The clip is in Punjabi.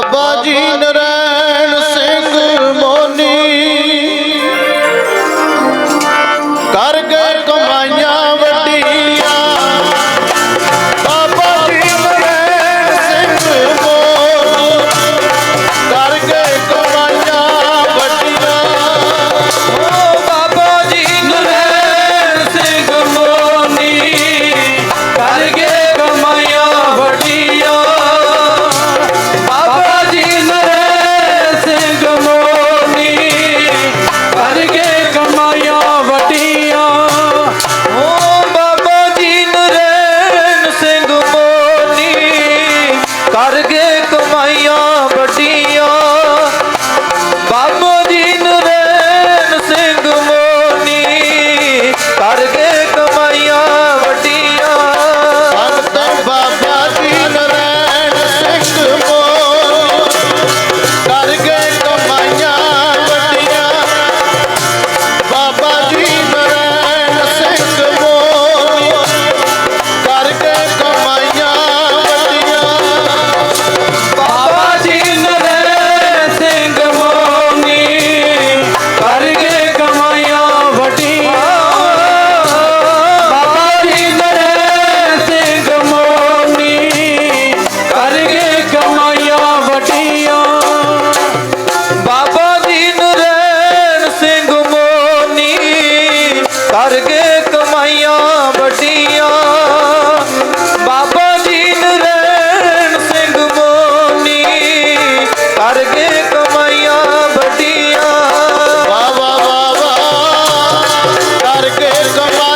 বাবাজি ਕਰ ਕਮਾਈਆਂ ਵੱਡੀਆਂ। que somos.